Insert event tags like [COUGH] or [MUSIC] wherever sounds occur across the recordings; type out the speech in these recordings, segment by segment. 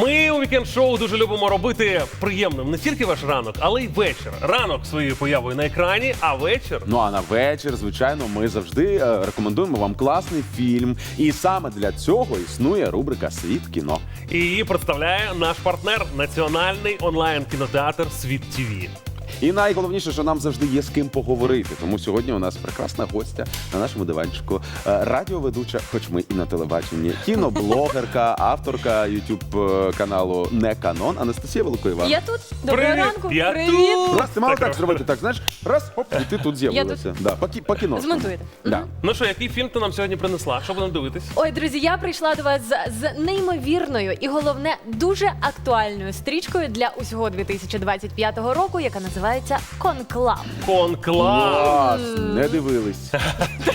Ми у вікенд шоу дуже любимо робити приємним не тільки ваш ранок, але й вечір. Ранок своєю появою на екрані, а вечір Ну а на вечір, звичайно, ми завжди е, рекомендуємо вам класний фільм. І саме для цього існує рубрика Світ кіно. і її представляє наш партнер Національний онлайн кінотеатр Світ ТВ. І найголовніше, що нам завжди є з ким поговорити. Тому сьогодні у нас прекрасна гостя на нашому диванчику. Е, Радіоведуча, хоч ми і на телебаченні, кіноблогерка, [LAUGHS] авторка youtube каналу Не Канон Анастасія Великоїван. Я тут. Доброго Привіт, ранку. я Привіт. тут. Раз ти мала Так, так зробити, так знаєш, раз, хоп, і ти тут з'явилася. Да, по, кі- по кіно. Змонтуєте. Да. Ну що, який фільм ти нам сьогодні принесла? Що будемо дивитись? Ой, друзі, я прийшла до вас з, з неймовірною і головне дуже актуальною стрічкою для усього 2025 року, яка називається Конклав. Конклав. Клас, не дивились.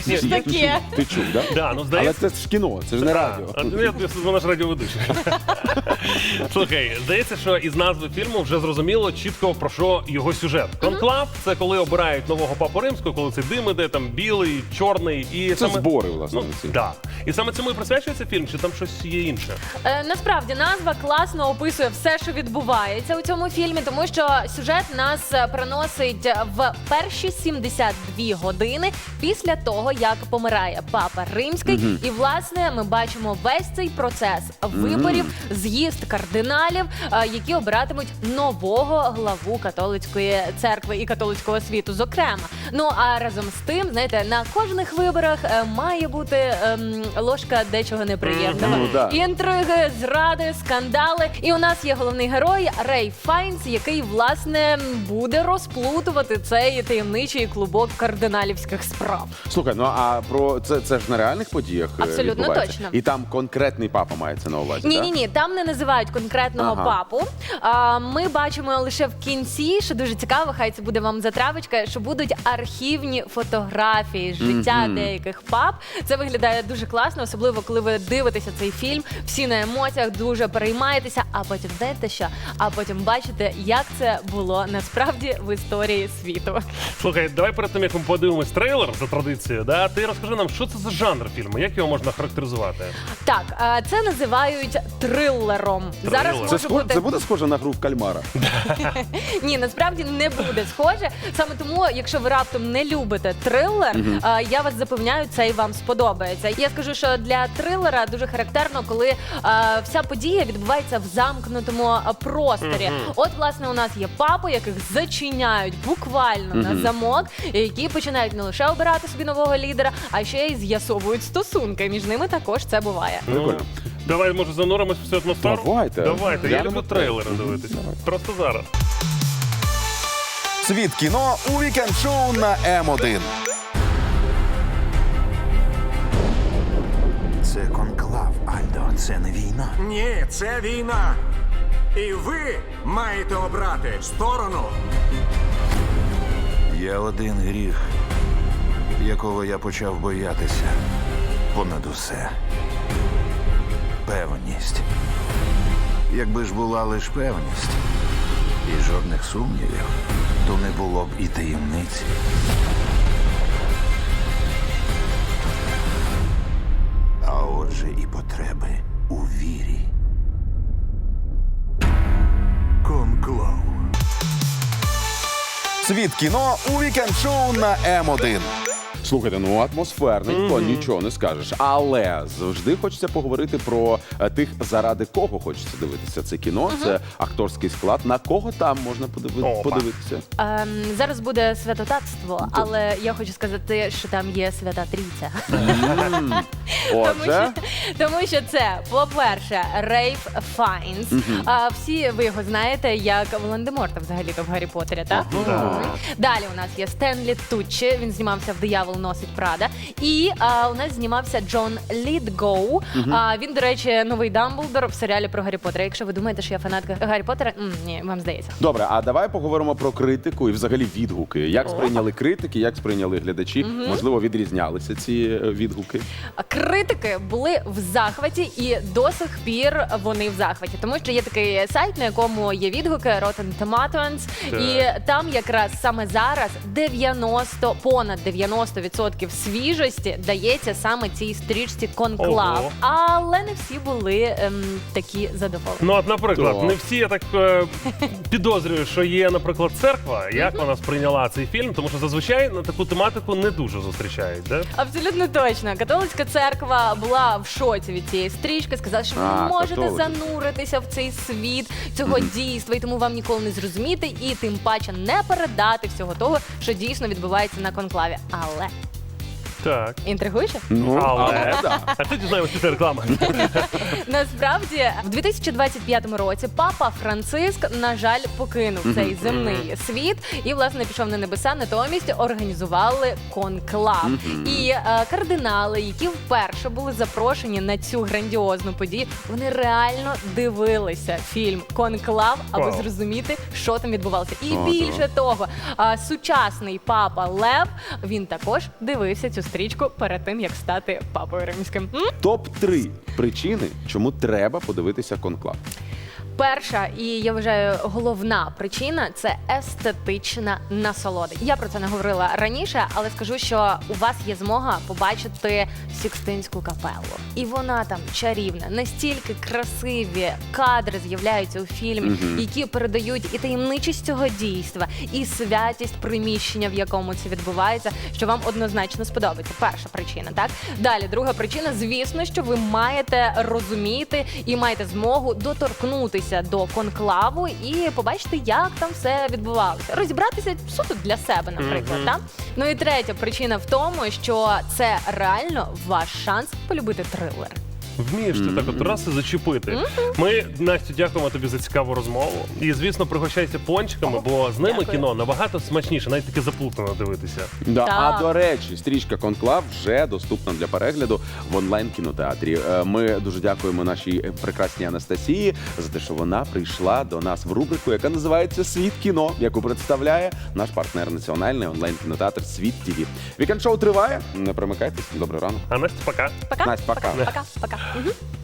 Що ж таке? Ти чув, да? Да, ну Але здається. це ж кіно, це ж не радіо. А, ну, я, я, вона ж радіоведуча. [LAUGHS] Слухай, здається, що із назви фільму вже зрозуміло чітко про що його сюжет. Конклав це коли обирають нового папу римського, коли цей дим іде, там білий, чорний і Це збори, власне, Ну, ці. да. І саме цьому і присвячується фільм, чи там щось є інше? Е, насправді назва класно описує все, що відбувається у цьому фільмі, тому що сюжет нас переносить в перші 72 години після того, як помирає папа римський. І власне ми бачимо весь цей процес виборів, з'їзд кардиналів, е, які обиратимуть нового главу католицької церкви і католицького світу. Зокрема, ну а разом з тим, знаєте, на кожних виборах е, має бути ем, ложка дечого неприємного. Ну, да. Інтриги, зради, скандали. І у нас є головний герой Рей Файнс, який власне буде розплутувати цей таємничий клубок кардиналівських справ. Слухай, ну а про це, це ж на реальних подіях е, Абсолютно відбувається? точно. І там конкретний папа мається на увазі. Ні, да? ні, ні, там не називають конкретного Ага. папу. А, ми бачимо лише в кінці, що дуже цікаво, хай це буде вам затравочка, що будуть архівні фотографії з життя деяких пап. Це виглядає дуже класно, особливо коли ви дивитеся цей фільм. Всі на емоціях дуже переймаєтеся. А потім знаєте що? А потім бачите, як це було насправді в історії світу. Слухай, давай перед тим, як ми подивимось трейлер за традицією, да, ти розкажи нам, що це за жанр фільму, як його можна характеризувати? Так, а, це називають трилером. Зараз Це, може бути це буде схоже на гру в кальмара. [LAUGHS] Ні, насправді не буде схоже. Саме тому, якщо ви раптом не любите трилер, е, я вас запевняю, цей вам сподобається. Я скажу, що для трилера дуже характерно, коли е, вся подія відбувається в замкнутому е, просторі. От, власне, у нас є папи, яких зачиняють буквально на замок, які починають не лише обирати собі нового лідера, а ще й з'ясовують стосунки. Між ними також це буває. Прикольно. Ну, давай, може, зануримось в цю атмосферу? Давайте. Давайте, я Глянемо люблю трейлери трейлер. дивитись. Просто зараз. Світ кіно у вікенд шоу на М1. Це конклав, Альдо, це не війна. Ні, це війна. І ви маєте обрати сторону. Є один гріх, якого я почав боятися. Понад усе. Певність. Якби ж була лише певність і жодних сумнівів, то не було б і таємниць. Світ кіно у вікенд шоу на М1. Слухайте, ну атмосферненько, нічого не скажеш. Але завжди хочеться поговорити про е, тих, заради кого хочеться дивитися це кіно. Це акторський склад. На кого там можна подиви- Опа. подивитися? Ем, зараз буде святотатство, але я хочу сказати, що там є свята трійця. [LAUGHS] Тому Отже, що, тому що це, по-перше, Рейф Файнс. А, всі ви його знаєте як Волан-де-Морта взагалі-то в Гаррі Поттері, так? Мгм. Далі у нас є Стенлі Туччі, він знімався в Диявол носить Прада. І а, у нас знімався Джон Лідгоу. А, він, до речі, новий Дамблдор в серіалі про Гаррі Поттера. Якщо ви думаєте, що я фанатка Гаррі Поттера, м, ні, вам здається. добре, а давай поговоримо про критику і взагалі відгуки. Як сприйняли критики, як сприйняли глядачі? Можливо, відрізнялися ці е, відгуки. А Критики були в захваті, і до сих пір вони в захваті, тому що є такий сайт, на якому є відгуки Rotten Tomatoes, і там якраз саме зараз 90, понад 90% 90% свіжості дається саме цій стрічці конклав. Ого. Але не всі були ем, такі задоволені. Ну, от, наприклад, Так. не всі я так е, підозрюю, що є, наприклад, церква. Як вона сприйняла цей фільм? Тому що зазвичай на таку тематику не дуже зустрічають. Да? Абсолютно точно. Католицька церква була в шоці від цієї стрічки. Сказала, що ви А, не можете католики. зануритися в цей світ цього дійства, і тому вам ніколи не зрозуміти, і тим паче не передати всього того, що дійсно відбувається на конклаві. Але Так. інтригуюче? Ну, Але. але да. А ти дізнаємося після реклами. [LAUGHS] Насправді, в 2025 році папа Франциск, на жаль, покинув цей земний світ і власне пішов на небеса. Натомість організували конклав. І е, кардинали, які вперше були запрошені на цю грандіозну подію, вони реально дивилися фільм Конклав, аби Вау. зрозуміти, що там відбувалося. І більше того, сучасний папа Лев він також дивився цю стрічку перед тим, як стати папою римським. Топ 3 причини, чому треба подивитися конклав. Перша і я вважаю головна причина це естетична насолода. Я про це не говорила раніше, але скажу, що у вас є змога побачити Сікстинську капелу, і вона там чарівна. Настільки красиві кадри з'являються у фільмі, які передають і таємничість цього дійства, і святість приміщення, в якому це відбувається, що вам однозначно сподобається. Перша причина, так далі. Друга причина, звісно, що ви маєте розуміти і маєте змогу доторкнутися до конклаву і побачити, як там все відбувалося. Розібратися суто для себе, наприклад. Та? Ну і третя причина в тому, що це реально ваш шанс полюбити трилер. Вмієш ти так от раз і зачепити. Ми, Настю, дякуємо тобі за цікаву розмову. І, звісно, пригощайся пончиками, бо з ними Дякую. кіно набагато смачніше, навіть таке заплутано дивитися. Да. Так. А до речі, стрічка Конклав вже доступна для перегляду в онлайн кінотеатрі. Е, Ми дуже дякуємо нашій прекрасній Анастасії за те, що вона прийшла до нас в рубрику, яка називається Світ кіно, яку представляє наш партнер національний онлайн кінотеатр Світ ТВ. Вікенд шоу триває. Не примикайтесь. Добрий ранок. А Настя, пока. Пока, Настя, пока. пока, пока. Пока. Мгм.